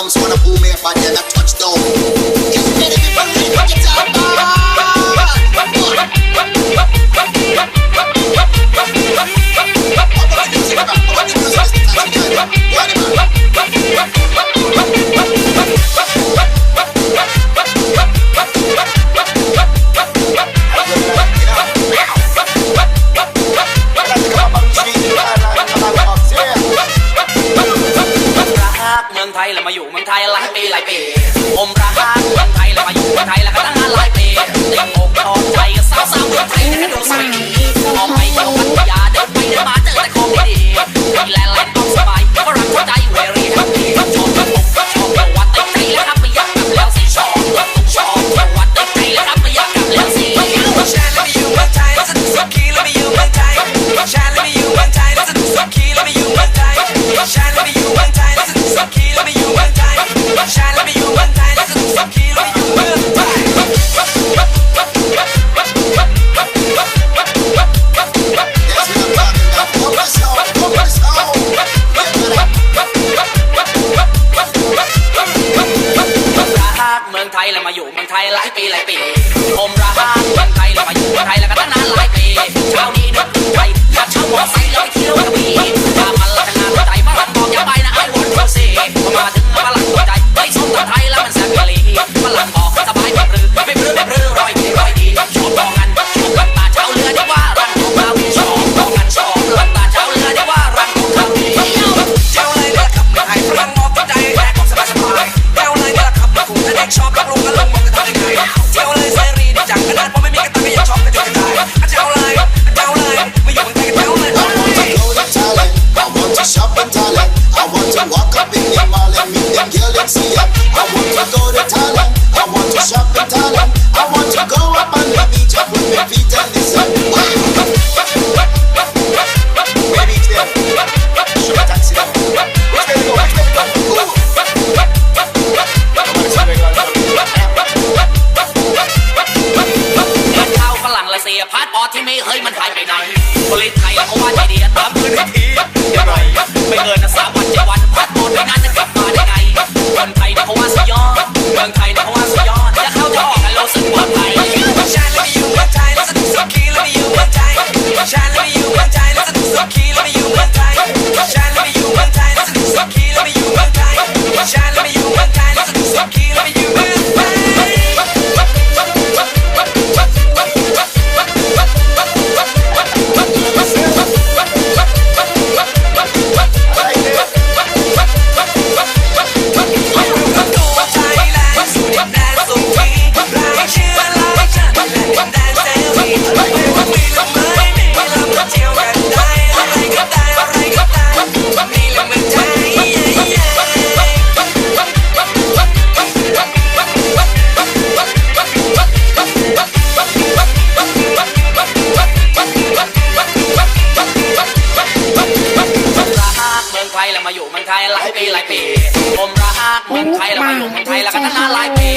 comes when a boom air body and touch touchdown. chop มั太สา ปีหลายปีผมรักเมืองไทยแล้วไปอยู่เมืงไทยแล้วก็นานหลายปี